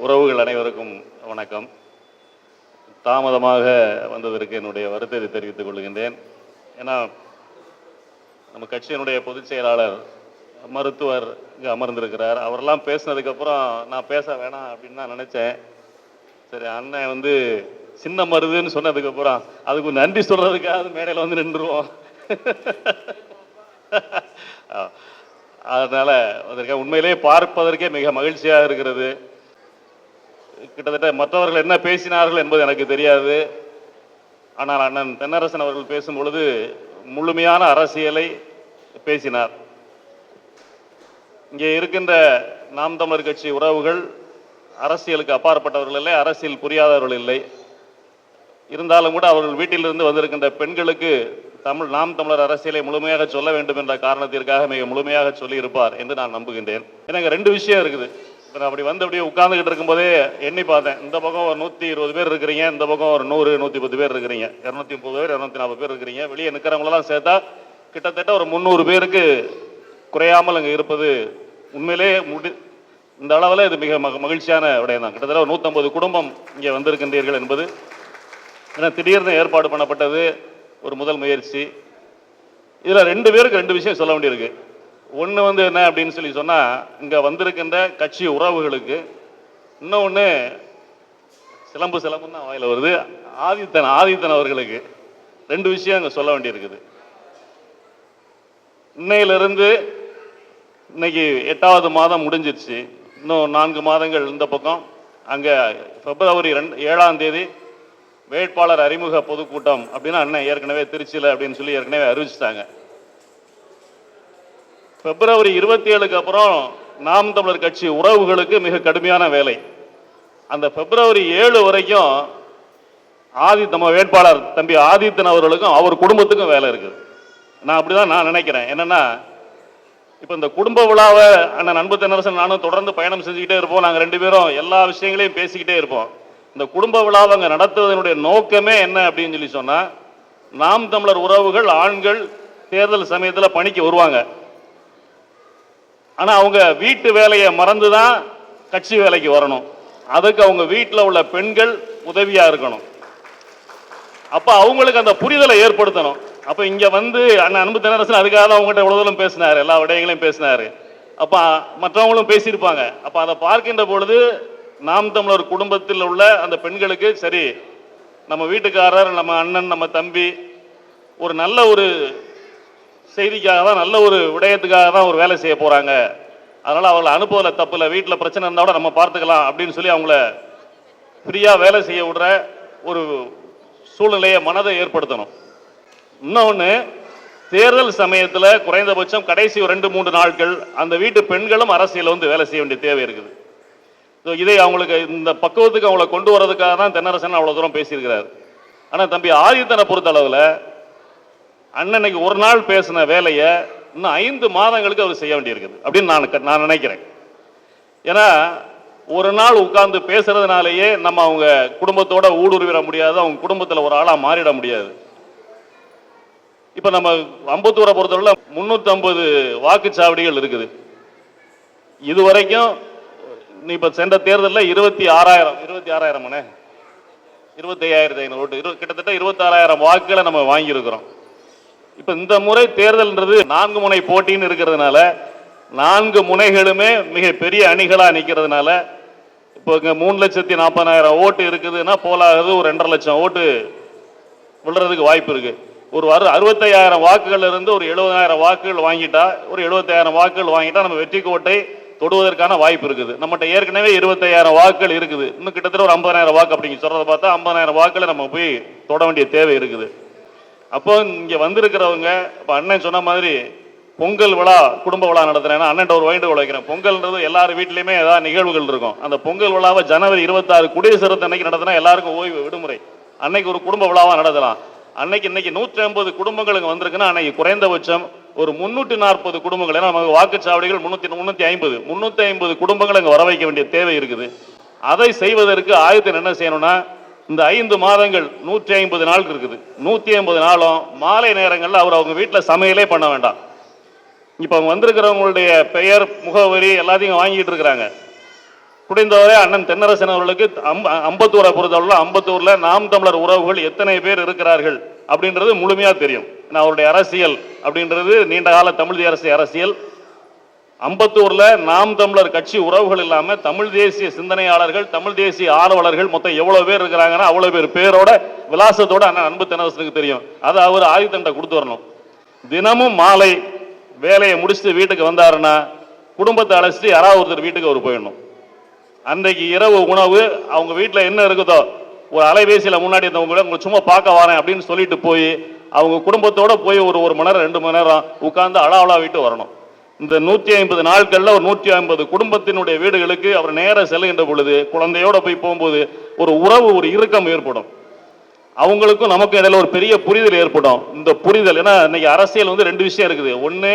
உறவுகள் அனைவருக்கும் வணக்கம். தாமதமாக வந்ததற்கு என்னுடைய வருத்தத்தை தெரிவித்துக் கொள்கின்றேன். ஏன்னா நம்ம கட்சியினுடைய பொதுச் செயலாளர் மருத்துவர் இங்கே அமர்ந்திருக்கிறார். அவரெல்லாம் பேசினதுக்கப்புறம் நான் பேச வேணாம் அப்படின்னு தான் நினச்சேன். சரி அண்ணன் வந்து சின்ன மருதுன்னு சொன்னதுக்கப்புறம் அதுக்கு நன்றி சொல்கிறதுக்காக மேடையில் வந்து நின்றுருவோம். அதனால் அதற்கு உண்மையிலே பார்ப்பதற்கே மிக மகிழ்ச்சியாக இருக்கிறது. கிட்டத்தட்ட மற்றவர்கள் என்ன பேசினார்கள் என்பது எனக்கு தெரியாது. ஆனால் அண்ணன் தென்னரசன் அவர்கள் பேசும் பொழுது முழுமையான அரசியலை பேசினார். இங்கே இருக்கின்ற நாம் தமிழர் கட்சி உறவுகள் அரசியலுக்கு அப்பாற்பட்டவர்கள் இல்லை அரசியல் புரியாதவர்கள் இல்லை. இருந்தாலும் கூட அவர்கள் வீட்டிலிருந்து வந்திருக்கின்ற பெண்களுக்கு தமிழ் நாம் தமிழர் அரசியலை முழுமையாக சொல்ல வேண்டும் என்ற காரணத்திற்காக மிக முழுமையாக சொல்லியிருப்பார் என்று நான் நம்புகின்றேன். எனக்கு ரெண்டு விஷயம் இருக்குது. நான் அப்படி வந்து அப்படியே உட்காந்துக்கிட்டு இருக்கும்போதே எண்ணி பார்த்தேன். இந்த பக்கம் ஒரு நூற்றி இருபது பேர் இருக்கிறீங்க இந்த பக்கம் ஒரு நூறு நூற்றி பத்து பேர் இருக்கிறீங்க. இரநூத்தி முப்பது பேர் இரநூத்தி நாற்பது பேர் இருக்கிறீங்க. வெளியே நிற்கிறவங்களெல்லாம் சேர்த்தா கிட்டத்தட்ட ஒரு முந்நூறு பேருக்கு குறையாமல் அங்கே இருப்பது உண்மையிலே முடி இந்த அளவில் இது மிக மக மகிழ்ச்சியான விடயம் தான் கிட்டத்தட்ட ஒரு நூற்றம்பது குடும்பம் இங்கே வந்திருக்கின்றீர்கள் என்பது ஏன்னா திடீர்னு ஏற்பாடு பண்ணப்பட்டது ஒரு முதல் முயற்சி. இதில் ரெண்டு பேருக்கு ரெண்டு விஷயம் சொல்ல வேண்டியிருக்கு. ஒன்று வந்து என்ன அப்படின்னு சொல்லி சொன்னால் இங்கே வந்திருக்கின்ற கட்சி உறவுகளுக்கு இன்னொன்று சிலம்பு சிலம்புன்னு தான் வாயில் வருது. ஆதித்தன் ஆதித்தன் அவர்களுக்கு ரெண்டு விஷயம் அங்கே சொல்ல வேண்டியிருக்குது. இன்னையிலிருந்து இன்னைக்கு எட்டாவது மாதம் முடிஞ்சிருச்சு. இன்னும் நான்கு மாதங்கள் இந்த பக்கம் அங்கே பிப்ரவரி ரெண்டு ஏழாம் தேதி வேட்பாளர் அறிமுக பொதுக்கூட்டம் அப்படின்னு அண்ணன் ஏற்கனவே திருச்சியில் அப்படின்னு சொல்லி ஏற்கனவே அறிவிச்சிட்டாங்க. பிப்ரவரி இருபத்தி ஏழுக்கு அப்புறம் நாம் தமிழர் கட்சி உறவுகளுக்கு மிக கடுமையான வேலை. அந்த பிப்ரவரி ஏழு வரைக்கும் ஆதி நம்ம வேட்பாளர் தம்பி ஆதித்தன் அவர்களுக்கும் அவர் குடும்பத்துக்கும் வேலை இருக்குது நான் அப்படிதான் நான் நினைக்கிறேன். என்னன்னா இப்போ இந்த குடும்ப விழாவை அண்ணன் அன்பு தென்னரசன் நானும் தொடர்ந்து பயணம் செஞ்சுக்கிட்டே இருப்போம். நாங்கள் ரெண்டு பேரும் எல்லா விஷயங்களையும் பேசிக்கிட்டே இருப்போம். இந்த குடும்ப விழாவை அங்கே நடத்துவதனுடைய நோக்கமே என்ன அப்படின்னு சொல்லி சொன்னால் நாம் தமிழர் உறவுகள் ஆண்கள் தேர்தல் சமயத்தில் பணிக்கு வருவாங்க. ஆனால் அவங்க வீட்டு வேலையை மறந்து தான் கட்சி வேலைக்கு வரணும். அதுக்கு அவங்க வீட்டில் உள்ள பெண்கள் உதவியாக இருக்கணும். அப்போ அவங்களுக்கு அந்த புரிதலை ஏற்படுத்தணும். அப்போ இங்கே வந்து அண்ணன் அன்பு தினரசன் அதுக்காக தான் அவங்ககிட்ட இவ்வளோ தூரம் பேசினார். எல்லா விடயங்களையும் பேசினார். அப்போ மற்றவங்களும் பேசியிருப்பாங்க. அப்போ அதை பார்க்கின்ற பொழுது நாம் தமிழர் குடும்பத்தில் உள்ள அந்த பெண்களுக்கு சரி நம்ம வீட்டுக்காரர் நம்ம அண்ணன் நம்ம தம்பி ஒரு நல்ல ஒரு செய்திக்காக தான் நல்ல ஒரு விடயத்துக்காக தான் ஒரு வேலை செய்ய போகிறாங்க அதனால் அவங்களை அனுப்புவதில் தப்பு இல்லை வீட்டில் பிரச்சனை இருந்தால் கூட நம்ம பார்த்துக்கலாம் அப்படின்னு சொல்லி அவங்கள ஃப்ரீயாக வேலை செய்ய விடுற ஒரு சூழ்நிலையை மனதை ஏற்படுத்தணும். இன்னொன்று தேர்தல் சமயத்தில் குறைந்தபட்சம் கடைசி ரெண்டு மூன்று நாட்கள் அந்த வீட்டு பெண்களும் அரசியலில் வந்து வேலை செய்ய வேண்டிய தேவை இருக்குது. ஸோ இதை அவங்களுக்கு இந்த பக்குவத்துக்கு அவங்கள கொண்டு வரதுக்காக தான் தென்னரசன் அவ்வளோ தூரம் பேசியிருக்கிறார். ஆனால் தம்பி ஆதித்தனை பொறுத்தளவில் அண்ணனுக்கு ஒரு நாள் பேசின வேலையை இன்னும் ஐந்து மாதங்களுக்கு அவர் செய்ய வேண்டியிருக்குது அப்படின்னு நான் க- நான் நினைக்கிறேன். ஏன்னா ஒரு நாள் உட்கார்ந்து பேசுறதுனாலேயே நம்ம அவங்க குடும்பத்தோட ஊடுருவிட முடியாது அவங்க குடும்பத்தில் ஒரு ஆளாக மாறிட முடியாது. இப்போ நம்ம அம்பத்தூரை பொறுத்தவரை முந்நூற்றம்பது வாக்குச்சாவடிகள் இருக்குது. இது வரைக்கும் நீ இப்போ சென்ற தேர்தலில் இருபத்தி ஆறாயிரம் இருபத்தி ஆறாயிரம் இருபத்தி ஐயாயிரத்தி ஐநூறு ஓட்டு இரு கிட்டத்தட்ட இருபத்தாறாயிரம் வாக்குகளை நம்ம வாங்கியிருக்கிறோம். இப்போ இந்த முறை தேர்தல்ன்றது நான்கு முனை போட்டின்னு இருக்கிறதுனால நான்கு முனைகளுமே மிக பெரிய அணிகளாக நிற்கிறதுனால இப்போ இங்கே மூணு லட்சத்தி நாற்பதாயிரம் ஓட்டு இருக்குதுன்னா போலாகுது ஒரு ரெண்டரை லட்சம் ஓட்டு விழுறதுக்கு வாய்ப்பு இருக்குது ஒரு வரு அறுபத்தையாயிரம் வாக்குகள் இருந்து ஒரு எழுபதாயிரம் வாக்குகள் வாங்கிட்டா ஒரு எழுபத்தாயிரம் வாக்குகள் வாங்கிட்டா நம்ம வெற்றி கோட்டை தொடுவதற்கான வாய்ப்பு இருக்குது. நம்மகிட்ட ஏற்கனவே இருபத்தையாயிரம் வாக்குகள் இருக்குது. இன்னும் கிட்டத்தட்ட ஒரு ஐம்பதாயிரம் வாக்கு அப்படிங்க சொல்கிறத பார்த்தா ஐம்பதாயிரம் வாக்குகளை நம்ம போய் தொட வேண்டிய தேவை இருக்குது. அப்போ இங்கே வந்திருக்கிறவங்க இப்போ அண்ணன் சொன்ன மாதிரி பொங்கல் விழா குடும்ப விழா நடத்துறேன்னா அண்ணன் ஒரு வேண்டுகோள் வைக்கிறேன் பொங்கல்ன்றது எல்லார் வீட்லையுமே ஏதாவது நிகழ்வுகள் இருக்கும். அந்த பொங்கல் விழாவை ஜனவரி இருபத்தாறு குடியரசு அன்னைக்கு நடத்தினா எல்லாருக்கும் ஓய்வு விடுமுறை. அன்னைக்கு ஒரு குடும்ப விழாவாக நடத்தலாம். அன்னைக்கு இன்னைக்கு நூற்றி ஐம்பது குடும்பங்கள் இங்கே வந்திருக்குன்னா அன்னைக்கு குறைந்தபட்சம் ஒரு முன்னூற்றி நாற்பது குடும்பங்கள். ஏன்னா நமக்கு வாக்குச்சாவடிகள் முந்நூற்றி முந்நூற்றி ஐம்பது. முந்நூற்றி ஐம்பது குடும்பங்கள் இங்கே வர வைக்க வேண்டிய தேவை இருக்குது. அதை செய்வதற்கு ஆயத்தில் என்ன செய்யணும்னா இந்த ஐந்து மாதங்கள் நூற்றி ஐம்பது நாள் இருக்குது. நூற்றி ஐம்பது நாளும் மாலை நேரங்களில் அவர் அவங்க வீட்டில் சமையலே பண்ண வேண்டாம். இப்போ அவங்க வந்திருக்கிறவங்களுடைய பெயர் முகவரி எல்லாத்தையும் வாங்கிட்டு இருக்கிறாங்க. குடிந்தவரே அண்ணன் தென்னரசன் அவர்களுக்கு அம்ப- அம்பத்தூரை பொறுத்தவரை அம்பத்தூரில் நாம் தமிழர் உறவுகள் எத்தனை பேர் இருக்கிறார்கள் அப்படின்றது முழுமையாக தெரியும். ஏன்னா அவருடைய அரசியல் அப்படின்றது நீண்ட கால தமிழ் தேசிய அரசியல். அம்பத்தூரில் நாம் தமிழர் கட்சி உறவுகள் இல்லாமல் தமிழ் தேசிய சிந்தனையாளர்கள் தமிழ் தேசிய ஆர்வலர்கள் மொத்தம் எவ்வளோ பேர் இருக்கிறாங்கன்னா அவ்வளோ பேர் பேரோட விலாசத்தோட அண்ணன் அன்பு தினவசனுக்கு தெரியும். அதை அவர் ஆயுதண்டை கொடுத்து வரணும். தினமும் மாலை வேலையை முடிச்சுட்டு வீட்டுக்கு வந்தாருன்னா குடும்பத்தை அழைச்சிட்டு யாராவது ஒருத்தர் வீட்டுக்கு அவர் போயிடணும். அன்றைக்கு இரவு உணவு அவங்க வீட்டில் என்ன இருக்குதோ ஒரு அலைபேசியில் முன்னாடி இருந்தவங்க உங்களை சும்மா பார்க்க வரேன் அப்படின்னு சொல்லிட்டு போய் அவங்க குடும்பத்தோடு போய் ஒரு ஒரு மணி நேரம் ரெண்டு மணி நேரம் உட்காந்து அளவலா விட்டு வரணும். இந்த நூற்றி ஐம்பது நாட்களில் ஒரு நூற்றி ஐம்பது குடும்பத்தினுடைய வீடுகளுக்கு அவர் நேர செல்லுகின்ற பொழுது குழந்தையோட போய் போகும்போது ஒரு உறவு ஒரு இறுக்கம் ஏற்படும். அவங்களுக்கும் நமக்கும் இடையில ஒரு பெரிய புரிதல் ஏற்படும். இந்த புரிதல் ஏன்னா இன்னைக்கு அரசியல் வந்து ரெண்டு விஷயம் இருக்குது. ஒன்று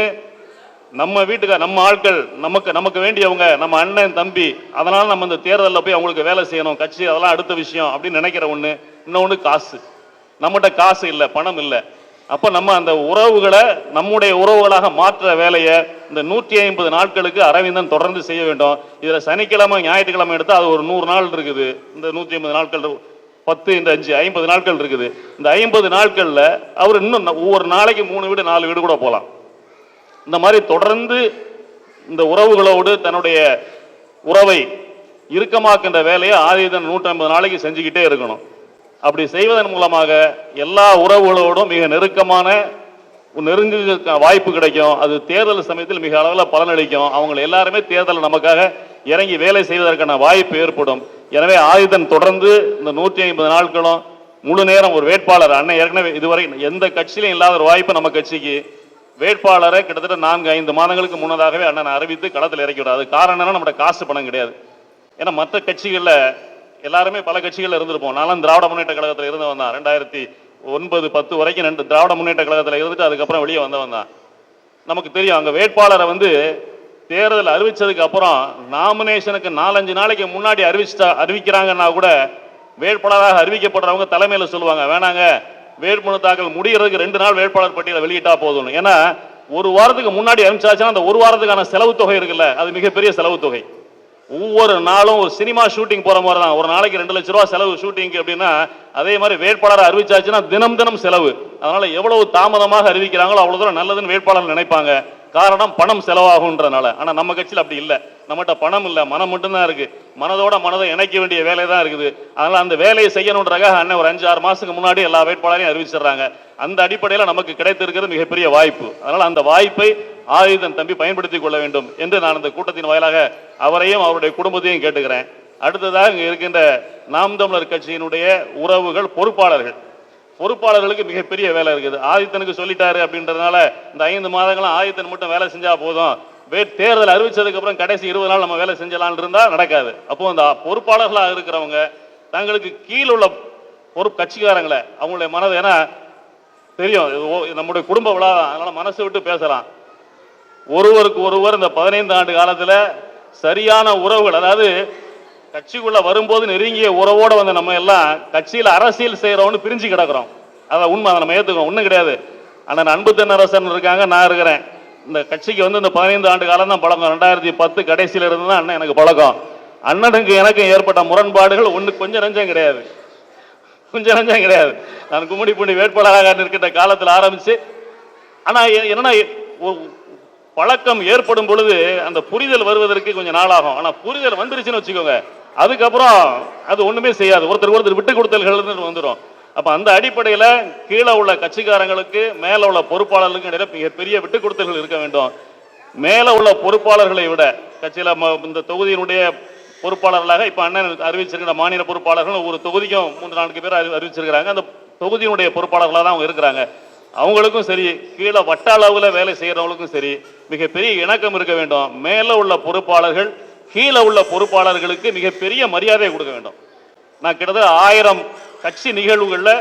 நம்ம வீட்டுக்கு நம்ம ஆட்கள் நமக்கு நமக்கு வேண்டியவங்க நம்ம அண்ணன் தம்பி அதனால நம்ம இந்த தேர்தலில் போய் அவங்களுக்கு வேலை செய்யணும் கட்சி அதெல்லாம் அடுத்த விஷயம் அப்படின்னு நினைக்கிற ஒன்று இன்னொன்று காசு. நம்மகிட்ட காசு இல்லை பணம் இல்லை. அப்போ நம்ம அந்த உறவுகளை நம்முடைய உறவுகளாக மாற்ற வேலையை இந்த நூற்றி ஐம்பது நாட்களுக்கு அரவிந்தன் தொடர்ந்து செய்ய வேண்டும். இதில் சனிக்கிழமை ஞாயிற்றுக்கிழமை எடுத்தால் அது ஒரு நூறு நாள் இருக்குது. இந்த நூற்றி ஐம்பது நாட்கள் பத்து இந்த அஞ்சு ஐம்பது நாட்கள் இருக்குது. இந்த ஐம்பது நாட்களில் அவர் இன்னும் ஒவ்வொரு நாளைக்கு மூணு வீடு நாலு வீடு கூட போகலாம் இந்த மாதிரி தொடர்ந்து இந்த உறவுகளோடு தன்னுடைய உறவை இறுக்கமாக்கின்ற வேலையை ஆதிதன் நூற்றி ஐம்பது நாளைக்கு செஞ்சுக்கிட்டே இருக்கணும். அப்படி செய்வதன் மூலமாக எல்லா உறவுகளோடும் மிக நெருக்கமான நெருங்க வாய்ப்பு கிடைக்கும். அது தேர்தல் சமயத்தில் மிக அளவில் பலனளிக்கும். அவங்க எல்லாருமே தேர்தல் நமக்காக இறங்கி வேலை செய்வதற்கான வாய்ப்பு ஏற்படும். எனவே ஆயுதன் தொடர்ந்து இந்த நூற்றி ஐம்பது நாட்களும் முழு நேரம் ஒரு வேட்பாளர் அண்ணன் ஏற்கனவே இதுவரை எந்த கட்சியிலும் இல்லாத ஒரு வாய்ப்பு நம்ம கட்சிக்கு. வேட்பாளரை கிட்டத்தட்ட நான்கு ஐந்து மாதங்களுக்கு முன்னதாகவே அண்ணன் அறிவித்து களத்தில் இறக்கி விடாது காரணம் என்னன்னா நம்மகிட்ட காசு பணம் கிடையாது. ஏன்னா மற்ற கட்சிகளில் எல்லாருமே பல கட்சிகள் இருந்திருப்போம். நானும் திராவிட முன்னேற்ற கழகத்தில் இருந்தவன் தான். ரெண்டாயிரத்தி ஒன்பது பத்து வரைக்கும் ரெண்டு திராவிட முன்னேற்ற கழகத்தில் இருந்துட்டு அதுக்கப்புறம் வெளியே வந்தவன் தான். நமக்கு தெரியும் அங்கே வேட்பாளரை வந்து தேர்தல் அறிவித்ததுக்கு அப்புறம் நாமினேஷனுக்கு நாலஞ்சு நாளைக்கு முன்னாடி அறிவிச்சிட்டா அறிவிக்கிறாங்கன்னா கூட வேட்பாளராக அறிவிக்கப்படுறவங்க தலைமையில் சொல்லுவாங்க. வேணாங்க வேட்புமனு தாக்கல் முடிகிறதுக்கு ரெண்டு நாள் வேட்பாளர் பட்டியலை வெளியிட்டா போதும் ஏன்னா ஒரு வாரத்துக்கு முன்னாடி அனுப்பிச்சாச்சுன்னா அந்த ஒரு வாரத்துக்கான செலவு தொகை இருக்குல்ல அது மிகப்பெரிய செலவு தொகை. ஒவ்வொரு நாளும் ஒரு சினிமா ஷூட்டிங் போகிற மாதிரி தான். ஒரு நாளைக்கு ரெண்டு லட்ச ரூபா செலவு ஷூட்டிங் அப்படின்னா அதே மாதிரி வேட்பாளரை அறிவிச்சாச்சுன்னா தினம் தினம் செலவு. அதனால் எவ்வளவு தாமதமாக அறிவிக்கிறாங்களோ அவ்வளோ தூரம் நல்லதுன்னு வேட்பாளர் நினைப்பாங்க. காரணம் பணம் செலவாகுன்றனால. ஆனால் நம்ம கட்சியில் அப்படி இல்லை. நம்மகிட்ட பணம் இல்லை. மனம் மட்டும்தான் இருக்குது மனதோட மனதை இணைக்க வேண்டிய வேலை தான் இருக்குது. அதனால் அந்த வேலையை செய்யணுன்றக்காக அண்ணன் ஒரு அஞ்சு ஆறு மாதத்துக்கு முன்னாடி எல்லா வேட்பாளரையும் அறிவிச்சிடுறாங்க. அந்த அடிப்படையில் நமக்கு கிடைத்திருக்கிறது மிகப்பெரிய வாய்ப்பு. அதனால் அந்த வாய்ப்பை ஆயுதம் தம்பி பயன்படுத்திக் கொள்ள வேண்டும் என்று நான் இந்த கூட்டத்தின் வாயிலாக அவரையும் அவருடைய குடும்பத்தையும் கேட்டுக்கிறேன். அடுத்ததாக இங்கே இருக்கின்ற நாம் தமிழர் கட்சியினுடைய உறவுகள் பொறுப்பாளர்கள். பொறுப்பாளர்களுக்கு மிகப்பெரிய வேலை இருக்குது. ஆதித்தனுக்கு சொல்லிட்டாரு அப்படின்றதுனால இந்த ஐந்து மாதங்களும் ஆதித்தன் மட்டும் வேலை செஞ்சா போதும். வே தேர்தல் அறிவிச்சதுக்கு அப்புறம் கடைசி இருபது நாள் நம்ம வேலை செஞ்சலான் இருந்தா நடக்காது. அப்போ அந்த பொறுப்பாளர்களாக இருக்கிறவங்க தங்களுக்கு கீழ் உள்ள பொறுப்பு கட்சிக்காரங்களை அவங்களுடைய மனது ஏன்னா தெரியும் ஓ- நம்முடைய குடும்ப விழா அதனால மனசு விட்டு பேசலாம். ஒருவருக்கு ஒருவர் இந்த பதினைந்து ஆண்டு காலத்தில் சரியான உறவுகள் அதாவது கட்சிக்குள்ள வரும்போது நெருங்கிய உறவோட வந்து நம்ம எல்லாம் கட்சியில் அரசியல் செய்கிறோம்னு பிரிஞ்சு கிடக்குறோம். அதான் உண்மை அதை நம்ம ஏத்துக்கோம் ஒன்றும் கிடையாது. அண்ணன் அன்பு தென்னரசன் இருக்காங்க நான் இருக்கிறேன். இந்த கட்சிக்கு வந்து இந்த பதினைந்து ஆண்டு காலம் தான் பழக்கம். ரெண்டாயிரத்தி பத்து கடைசியில் இருந்து தான் அண்ணன் எனக்கு பழக்கம். அண்ணனுக்கு எனக்கும் ஏற்பட்ட முரண்பாடுகள் ஒன்று கொஞ்சம் நஞ்சம் கிடையாது. கொஞ்சம் நஞ்சம் கிடையாது. நான் கும்மிடி பூண்டி வேட்பாளராக இருக்கின்ற காலத்தில் ஆரம்பித்து ஆனால் எ- என்னன்னா பழக்கம் ஏற்படும் பொழுது அந்த புரிதல் வருவதற்கு கொஞ்சம் நாளாகும். ஆனால் புரிதல் வந்துருச்சுன்னு வச்சுக்கோங்க. அதுக்கப்புறம் அது ஒன்றுமே செய்யாது. ஒருத்தர் ஒருத்தர் விட்டு கொடுத்தல்கள் வந்துடும் அப்போ அந்த அடிப்படையில் கீழே உள்ள கட்சிக்காரங்களுக்கு மேலே உள்ள பொறுப்பாளர்களுக்கு இடையில மிகப்பெரிய விட்டு கொடுத்தல்கள் இருக்க வேண்டும். மேலே உள்ள பொறுப்பாளர்களை விட கட்சியில் ம- இந்த தொகுதியினுடைய பொறுப்பாளர்களாக இப்போ அண்ணன் அறிவிச்சிருக்கிற மாநில பொறுப்பாளர்கள் ஒரு தொகுதிக்கும் மூன்று நான்கு பேர் அறிவிச்சிருக்கிறாங்க. அந்த தொகுதியினுடைய பொறுப்பாளர்களாக தான் அவங்க இருக்கிறாங்க. அவங்களுக்கும் சரி கீழே வட்ட அளவில் வேலை செய்கிறவங்களுக்கும் சரி மிகப்பெரிய இணக்கம் இருக்க வேண்டும். மேலே உள்ள பொறுப்பாளர்கள் கீழே உள்ள பொறுப்பாளர்களுக்கு மிகப்பெரிய மரியாதையை கொடுக்க வேண்டும். நான் கிட்டத்தட்ட ஆயிரம் கட்சி நிகழ்வுகளில்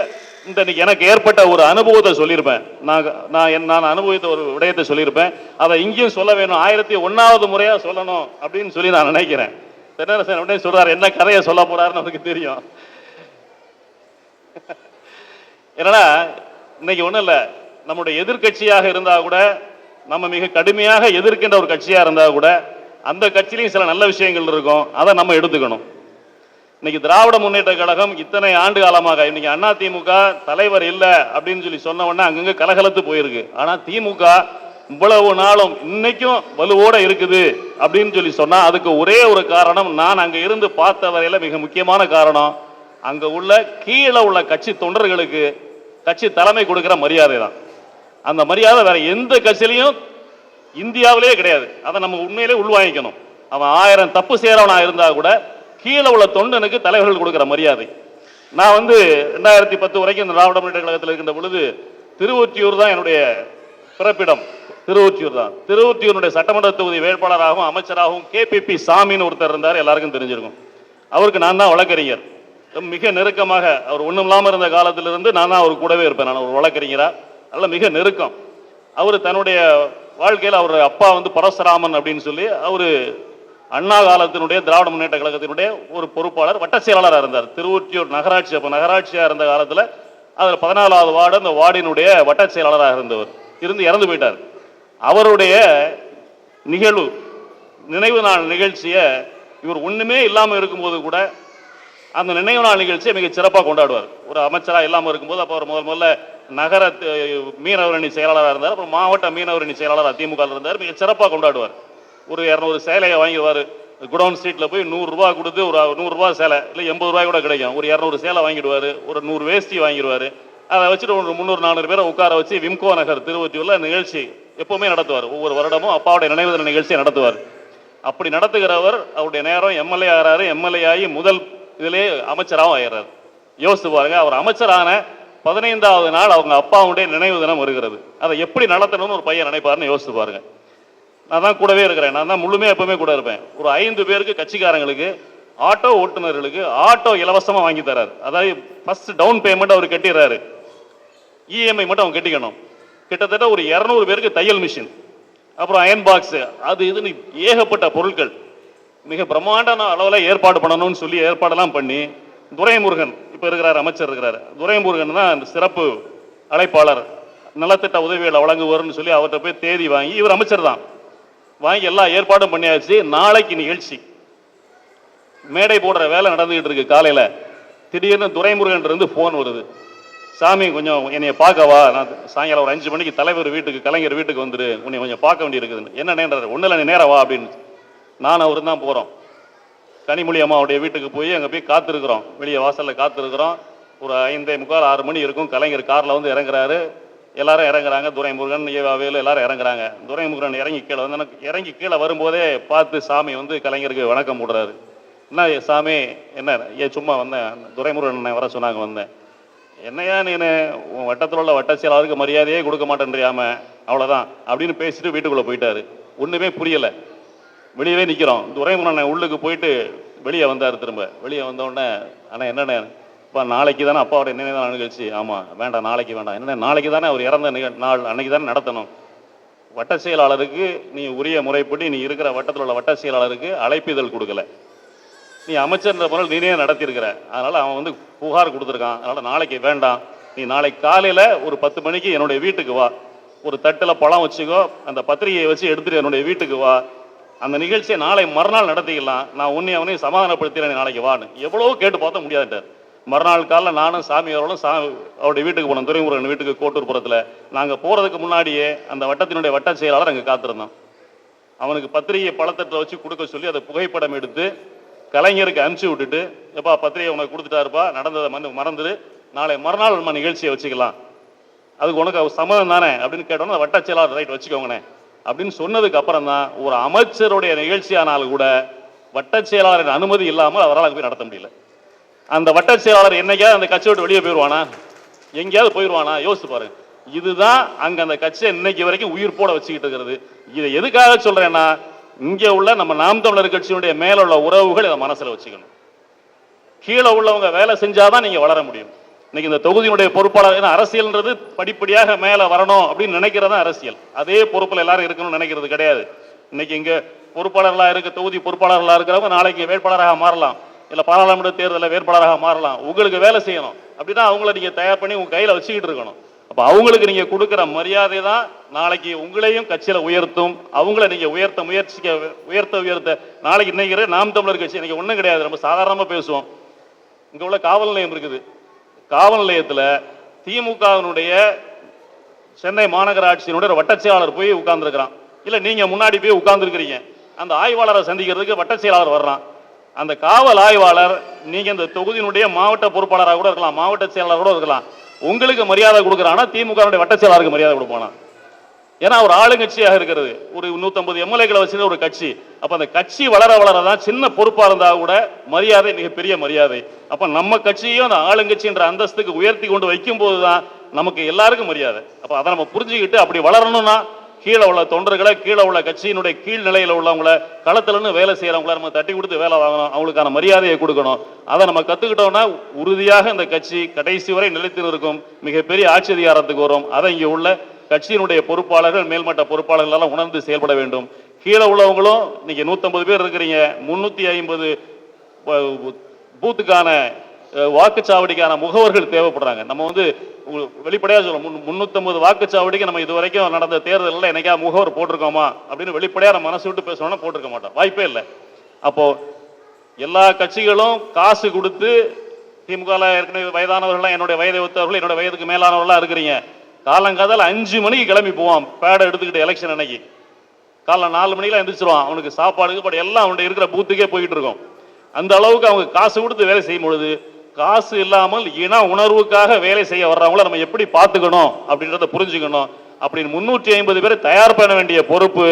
இந்த இன்னைக்கு எனக்கு ஏற்பட்ட ஒரு அனுபவத்தை சொல்லியிருப்பேன். நான் நான் என் நான் அனுபவித்த ஒரு விடயத்தை சொல்லியிருப்பேன். அதை இங்கேயும் சொல்ல வேணும். ஆயிரத்தி ஒன்றாவது முறையாக சொல்லணும் அப்படின்னு சொல்லி நான் நினைக்கிறேன். தென்னரசன் உடனே சொல்கிறார் என்ன கதையை சொல்ல போகிறாருன்னு நமக்கு தெரியும். என்னன்னா இன்னைக்கு ஒன்றும் இல்லை. நம்முடைய எதிர்க்கட்சியாக இருந்தால் கூட நம்ம மிக கடுமையாக எதிர்க்கின்ற ஒரு கட்சியாக இருந்தால் கூட அந்த கட்சியிலையும் சில நல்ல விஷயங்கள் இருக்கும். அதை நம்ம எடுத்துக்கணும். இன்னைக்கு திராவிட முன்னேற்ற கழகம் இத்தனை ஆண்டு காலமாக இன்னைக்கு அண்ணா திமுக தலைவர் இல்லை அப்படின்னு சொல்லி சொன்ன உடனே அங்கங்க கலகலத்து போயிருக்கு. ஆனால் திமுக இவ்வளவு நாளும் இன்னைக்கும் வலுவோட இருக்குது அப்படின்னு சொல்லி சொன்னா அதுக்கு ஒரே ஒரு காரணம் நான் அங்க இருந்து பார்த்த வரையில மிக முக்கியமான காரணம் அங்க உள்ள கீழே உள்ள கட்சி தொண்டர்களுக்கு கட்சி தலைமை கொடுக்கிற மரியாதை தான். அந்த மரியாதை வேற எந்த கட்சியிலையும் இந்தியாவிலேயே கிடையாது. அதை நம்ம உண்மையிலே உள்வாங்கிக்கணும். அவன் ஆயிரம் தப்பு செய்கிறவனாக இருந்தால் கூட கீழே உள்ள தொண்டனுக்கு தலைவர்கள் கொடுக்குற மரியாதை. நான் வந்து ரெண்டாயிரத்தி பத்து வரைக்கும் இந்த திராவிட முன்னேற்ற கழகத்தில் இருக்கின்ற பொழுது திருவொற்றியூர் தான் என்னுடைய பிறப்பிடம். திருவொற்றியூர் தான். திருவொற்றியூருடைய சட்டமன்ற தொகுதி வேட்பாளராகவும் அமைச்சராகவும் கேபிபி சாமின்னு ஒருத்தர் இருந்தார். எல்லாருக்கும் தெரிஞ்சிருக்கும். அவருக்கு நான் தான் வழக்கறிஞர். மிக நெருக்கமாக அவர் ஒன்றும் இல்லாமல் இருந்த காலத்திலிருந்து நான் தான் அவர் கூடவே இருப்பேன். நான் ஒரு வழக்கறிஞரா. நல்ல மிக நெருக்கம். அவர் தன்னுடைய வாழ்க்கையில் அவர் அப்பா வந்து பரசுராமன் அப்படின்னு சொல்லி அவர் அண்ணா காலத்தினுடைய திராவிட முன்னேற்ற கழகத்தினுடைய ஒரு பொறுப்பாளர் வட்ட செயலாளராக இருந்தார். திருவொற்றியூர் நகராட்சி அப்போ நகராட்சியாக இருந்த காலத்தில் அதில் பதினாலாவது வார்டு அந்த வார்டினுடைய வட்ட செயலாளராக இருந்தவர். இருந்து இறந்து போயிட்டார். அவருடைய நிகழ்வு நினைவு நாள் நிகழ்ச்சியை இவர் ஒன்றுமே இல்லாமல் இருக்கும்போது கூட அந்த நினைவு நாள் நிகழ்ச்சியை மிக சிறப்பாக கொண்டாடுவார். ஒரு அமைச்சராக இல்லாமல் இருக்கும்போது அப்போ அவர் முதல் முதல்ல நகர மீனவரணி செயலாளராக இருந்தார். அப்புறம் மாவட்ட மீனவரணி செயலாளர் திமுக இருந்தார். மிக சிறப்பாக கொண்டாடுவார். ஒரு இரநூறு சேலையை வாங்கிடுவார். குடவுன் ஸ்ட்ரீட்டில் போய் நூறுரூவா கொடுத்து ஒரு நூறுரூவா சேலை இல்லை எண்பது ரூபாய் கூட கிடைக்கும். ஒரு இரநூறு சேலை வாங்கிடுவார். ஒரு நூறு வேஷ்டி வாங்கிடுவார். அதை வச்சுட்டு ஒரு முந்நூறு நானூறு பேரை உட்கார வச்சு விம்கோ நகர் திருவொற்றியூரில் நிகழ்ச்சி எப்பவுமே நடத்துவார். ஒவ்வொரு வருடமும் அப்பாவுடைய நினைவு தின நிகழ்ச்சியை நடத்துவார். அப்படி நடத்துகிறவர் அவருடைய நேரம் எம்எல்ஏ ஆகிறாரு. எம்எல்ஏ ஆகி முதல் இதிலே அமைச்சராகவும் ஆயிடுறாரு. யோசித்து பாருங்க அவர் அமைச்சரான பதினைந்தாவது நாள் அவங்க அப்பாவுடைய நினைவு தினம் வருகிறது. அதை எப்படி நடத்தணும்னு ஒரு பையன் நினைப்பாருன்னு யோசித்து பாருங்க. நான் தான் கூடவே இருக்கிறேன். நான் தான் முழுமையாக எப்பவுமே கூட இருப்பேன். ஒரு ஐந்து பேருக்கு கட்சிக்காரங்களுக்கு ஆட்டோ ஓட்டுநர்களுக்கு ஆட்டோ இலவசமாக வாங்கி தராரு. அதாவது ஃபர்ஸ்ட் டவுன் பேமெண்ட் அவர் கட்டிடுறாரு. இஎம்ஐ மட்டும் அவங்க கட்டிக்கணும். கிட்டத்தட்ட ஒரு இரநூறு பேருக்கு தையல் மிஷின் அப்புறம் அயன் பாக்ஸு அது இதுன்னு ஏகப்பட்ட பொருட்கள். மிக பிரம்மாண்டான அளவில் ஏற்பாடு பண்ணணும்னு சொல்லி ஏற்பாடெல்லாம் பண்ணி துரைமுருகன் இப்போ இருக்கிறார் அமைச்சர் இருக்கிறார். துரைமுருகன் தான் அந்த சிறப்பு அழைப்பாளர். நலத்திட்ட உதவிகளை வழங்குவார்னு சொல்லி அவர்கிட்ட போய் தேதி வாங்கி இவர் அமைச்சர் தான். வாங்கி எல்லா ஏற்பாடும் பண்ணியாச்சு. நாளைக்கு நிகழ்ச்சி. மேடை போடுற வேலை நடந்துகிட்டு இருக்கு காலையில். திடீர்னு துரைமுருகன் இருந்து ஃபோன் வருது. சாமி கொஞ்சம் என்னைய பார்க்கவா? நான் சாயங்காலம் ஒரு அஞ்சு மணிக்கு தலைவர் வீட்டுக்கு கலைஞர் வீட்டுக்கு வந்துரு. உன்னை கொஞ்சம் பார்க்க வேண்டியிருக்குதுன்னு. என்ன நேரம் ஒன்றில் நீ நேரம் வா அப்படின்னு. நான் அவரும் தான் போகிறோம் கனிமொழி அம்மாவுடைய வீட்டுக்கு போய் அங்கே போய் காத்திருக்கிறோம். வெளியே வாசலில் காத்திருக்கிறோம். ஒரு ஐந்தே முக்கால் ஆறு மணி இருக்கும். கலைஞர் காரில் வந்து இறங்குறாரு. எல்லாரும் இறங்குறாங்க. துரைமுருகன் ஏவாவேலு எல்லாரும் இறங்குறாங்க. துரைமுருகன் இறங்கி கீழே வந்து எனக்கு இறங்கி கீழே வரும்போதே பார்த்து சாமி வந்து கலைஞருக்கு வணக்கம் போடுறாரு. என்ன சாமி? என்ன? ஏன் சும்மா வந்தேன். துரைமுருகன் வர சொன்னாங்க வந்தேன். என்னையா நீனு? உன் வட்டத்தில் உள்ள வட்ட செயலாளருக்கு மரியாதையே கொடுக்க மாட்டேன்றியாம. அவ்வளோதான் அப்படின்னு பேசிட்டு வீட்டுக்குள்ளே போயிட்டாரு. ஒன்றுமே புரியலை. வெளியவே நிற்கிறோம் துரைமுருகன் அண்ணன் உள்ளுக்கு போயிட்டு வெளியே வந்தார் திரும்ப. வெளியே வந்தோடனே அண்ணா என்னண்ணே? இப்போ நாளைக்கு தானே அப்பாவோட நினைவு நாள் நிகழ்ச்சி? ஆமாம் வேண்டாம் நாளைக்கு வேண்டாம். என்னென்ன நாளைக்கு தானே அவர் இறந்த நிக நாள் அன்னைக்கு தானே நடத்தணும். வட்ட செயலாளருக்கு நீ உரிய முறைப்படி நீ இருக்கிற வட்டத்தில் உள்ள வட்ட செயலாளருக்கு அழைப்பிதழ் கொடுக்கல. நீ அமைச்சர்ன்ற பொருள் நீனே நடத்தியிருக்கிற. அதனால் அவன் வந்து புகார் கொடுத்துருக்கான். அதனால் நாளைக்கு வேண்டாம். நீ நாளைக்கு காலையில் ஒரு பத்து மணிக்கு என்னுடைய வீட்டுக்கு வா. ஒரு தட்டில் பழம் வச்சுக்கோ. அந்த பத்திரிகையை வச்சு எடுத்துகிட்டு என்னுடைய வீட்டுக்கு வா. அந்த நிகழ்ச்சியை நாளை மறுநாள் நடத்திக்கலாம் நான் உன்னை அவனையும் சமாதானப்படுத்தினேன் நாளைக்கு வான்னு. எவ்வளவோ கேட்டு பார்த்தா முடியாதுட்டார் மறுநாள் காலைல நானும் சாமி சா அவருடைய வீட்டுக்கு போனோம். துறைமுருகன் வீட்டுக்கு கோட்டூர்புரத்தில் நாங்கள் போகிறதுக்கு முன்னாடியே அந்த வட்டத்தினுடைய வட்ட செயலாளர் அங்கே காத்திருந்தோம் அவனுக்கு பத்திரிகை பழத்தட்டில் வச்சு கொடுக்க சொல்லி அதை புகைப்படம் எடுத்து கலைஞருக்கு அனுப்பிச்சி விட்டுட்டு எப்பா பத்திரிகை உனக்கு கொடுத்துட்டாருப்பா நடந்ததை மறந்து மறந்துடு நாளை மறுநாள் நம்ம நிகழ்ச்சியை வச்சுக்கலாம். அதுக்கு உனக்கு அவர் சம்மதம் தானே அப்படின்னு கேட்டோன்னா வட்ட செயலாளர் ரைட் வச்சுக்கோங்கண்ணே அப்படின்னு சொன்னதுக்கு அப்புறம் தான் ஒரு அமைச்சருடைய நிகழ்ச்சியானால் கூட வட்ட செயலாளரின் அனுமதி இல்லாமல் அவரால் போய் நடத்த முடியல. அந்த வட்ட செயலாளர் என்னைக்காவது அந்த கட்சி விட்டு வெளியே போயிடுவானா எங்கேயாவது போயிடுவானா யோசிச்சு பாருங்க. இதுதான் அங்கே அந்த கட்சியை இன்னைக்கு வரைக்கும் உயிர் போட வச்சுக்கிட்டு இருக்கிறது. இதை எதுக்காக சொல்கிறேன்னா இங்கே உள்ள நம்ம நாம் தமிழர் கட்சியினுடைய மேல உள்ள உறவுகள் இதை மனசில் வச்சுக்கணும். கீழே உள்ளவங்க வேலை செஞ்சாதான் நீங்கள் வளர முடியும். இன்னைக்கு இந்த தொகுதியினுடைய பொறுப்பாளர் ஏன்னா அரசியல்ன்றது படிப்படியாக மேலே வரணும் அப்படின்னு நினைக்கிறதா அரசியல். அதே பொறுப்பில் எல்லாரும் இருக்கணும்னு நினைக்கிறது கிடையாது. இன்னைக்கு இங்கே பொறுப்பாளர்களாக இருக்க தொகுதி பொறுப்பாளர்களாக இருக்கிறவங்க நாளைக்கு வேட்பாளராக மாறலாம். இல்லை பாராளுமன்ற தேர்தலில் வேட்பாளராக மாறலாம். உங்களுக்கு வேலை செய்யணும். அப்படின்னா அவங்கள நீங்கள் தயார் பண்ணி உங்கள் கையில் வச்சுக்கிட்டு இருக்கணும். அப்போ அவங்களுக்கு நீங்கள் கொடுக்குற மரியாதை தான் நாளைக்கு உங்களையும் கட்சியில் உயர்த்தும். அவங்கள நீங்கள் உயர்த்த முயற்சிக்க உயர்த்த உயர்த்த. நாளைக்கு இன்னைக்கு நாம் தமிழர் கட்சி இன்னைக்கு ஒன்றும் கிடையாது. நம்ம சாதாரணமாக பேசுவோம். இங்கே உள்ள காவல் நிலையம் இருக்குது. காவல் நிலையத்தில் திமுகவினுடைய சென்னை மாநகராட்சியினுடைய ஒரு போய் உட்கார்ந்துருக்கிறான். இல்லை நீங்கள் முன்னாடி போய் உட்கார்ந்துருக்கிறீங்க. அந்த ஆய்வாளரை சந்திக்கிறதுக்கு வட்டச்செயலாளர் வர்றான். அந்த காவல் ஆய்வாளர் நீங்கள் இந்த தொகுதியினுடைய மாவட்ட பொறுப்பாளராக கூட இருக்கலாம் மாவட்ட செயலாளர் கூட இருக்கலாம். உங்களுக்கு மரியாதை கொடுக்குறானா திமுகவினுடைய வட்ட செயலாளருக்கு மரியாதை கொடுப்பானா? ஏன்னா ஒரு ஆளுங்கட்சியாக இருக்கிறது. ஒரு நூற்றம்பது எம்எல்ஏக்களை வச்சுருந்த ஒரு கட்சி. அப்போ அந்த கட்சி வளர வளர தான் சின்ன பொறுப்பாக இருந்தால் கூட மரியாதை மிகப்பெரிய மரியாதை. அப்போ நம்ம கட்சியும் அந்த ஆளுங்கட்சின்ற அந்தஸ்துக்கு உயர்த்தி கொண்டு வைக்கும்போது தான் நமக்கு எல்லாருக்கும் மரியாதை. அப்போ அதை நம்ம புரிஞ்சுக்கிட்டு அப்படி வளரணும்னா கீழே உள்ள தொண்டர்களை கீழே உள்ள கட்சியினுடைய கீழ்நிலையில் உள்ளவங்கள களத்துலன்னு வேலை செய்கிறவங்கள நம்ம தட்டி கொடுத்து வேலை வாங்கணும். அவங்களுக்கான மரியாதையை கொடுக்கணும். அதை நம்ம கற்றுக்கிட்டோம்னா உறுதியாக இந்த கட்சி கடைசி வரை நிலைத்து இருக்கும் மிகப்பெரிய ஆட்சி அதிகாரத்துக்கு வரும். அதை இங்கே உள்ள கட்சியினுடைய பொறுப்பாளர்கள் மேல்மட்ட பொறுப்பாளர்களெல்லாம் உணர்ந்து செயல்பட வேண்டும். கீழே உள்ளவங்களும் இன்னைக்கு நூற்றம்பது பேர் இருக்கிறீங்க முந்நூற்றி ஐம்பது பூத்துக்கான வாக்குச்சாவடிக்கான முகவர்கள் தேவைப்படுறாங்க. நம்ம வந்து வெளிப்படையாக வெளிப்படையா சொல்ல வாக்குச்சாவடிக்கு நம்ம இது வரைக்கும் நடந்த தேர்தலில் என்னைக்கா முகவர் போட்டிருக்கோமா அப்படின்னு வெளிப்படையாக நம்ம மனசு விட்டு பேசணும்னா போட்டிருக்க மாட்டோம். வாய்ப்பே இல்லை. அப்போது எல்லா கட்சிகளும் காசு கொடுத்து திமுக ஏற்கனவே வயதானவர்கள்லாம் என்னுடைய வயதை ஒத்தவர்கள் என்னுடைய வயதுக்கு மேலானவர்களாக இருக்கிறீங்க. காலங்காதால் அஞ்சு மணிக்கு கிளம்பி போவான். பேடை எடுத்துக்கிட்டு எலெக்ஷன் அன்னைக்கு. காலைல நாலு மணிக்கெலாம் எந்திரிச்சிருவான். அவனுக்கு சாப்பாடு பட் எல்லாம் அவன்கிட்ட இருக்கிற பூத்துக்கே போயிட்டு இருக்கும். அந்த அளவுக்கு அவங்க காசு கொடுத்து வேலை செய்யும் பொழுது காசு இல்லாமல் இன உணர்வுக்காக வேலை செய்ய வர்றவங்கள நம்ம எப்படி பார்த்துக்கணும் அப்படின்றத புரிஞ்சுக்கணும். அப்படின்னு முன்னூற்றி ஐம்பது பேரை தயார் பண்ண வேண்டிய பொறுப்பு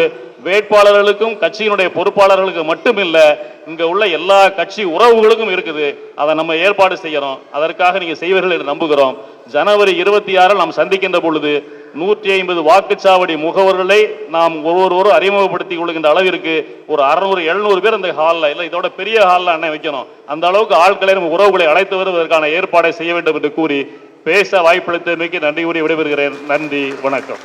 வேட்பாளர்களுக்கும் கட்சியினுடைய பொறுப்பாளர்களுக்கு மட்டுமில்லை இங்கே உள்ள எல்லா கட்சி உறவுகளுக்கும் இருக்குது. அதை நம்ம ஏற்பாடு செய்கிறோம் அதற்காக நீங்கள் செய்வீர்கள் என்று நம்புகிறோம். ஜனவரி இருபத்தி ஆறில் நாம் சந்திக்கின்ற பொழுது நூற்றி ஐம்பது வாக்குச்சாவடி முகவர்களை நாம் ஒவ்வொருவரும் அறிமுகப்படுத்திக் கொள்கின்ற அளவிற்கு ஒரு அறநூறு எழுநூறு பேர் அந்த ஹாலில் இல்லை இதோட பெரிய ஹாலில் அண்ணன் வைக்கணும். அந்த அளவுக்கு ஆட்களை நம்ம உறவுகளை அழைத்து வருவதற்கான ஏற்பாடை செய்ய வேண்டும் என்று கூறி பேச வாய்ப்பளித்தமைக்கு நன்றி கூறி விடைபெறுகிறேன். நன்றி வணக்கம்.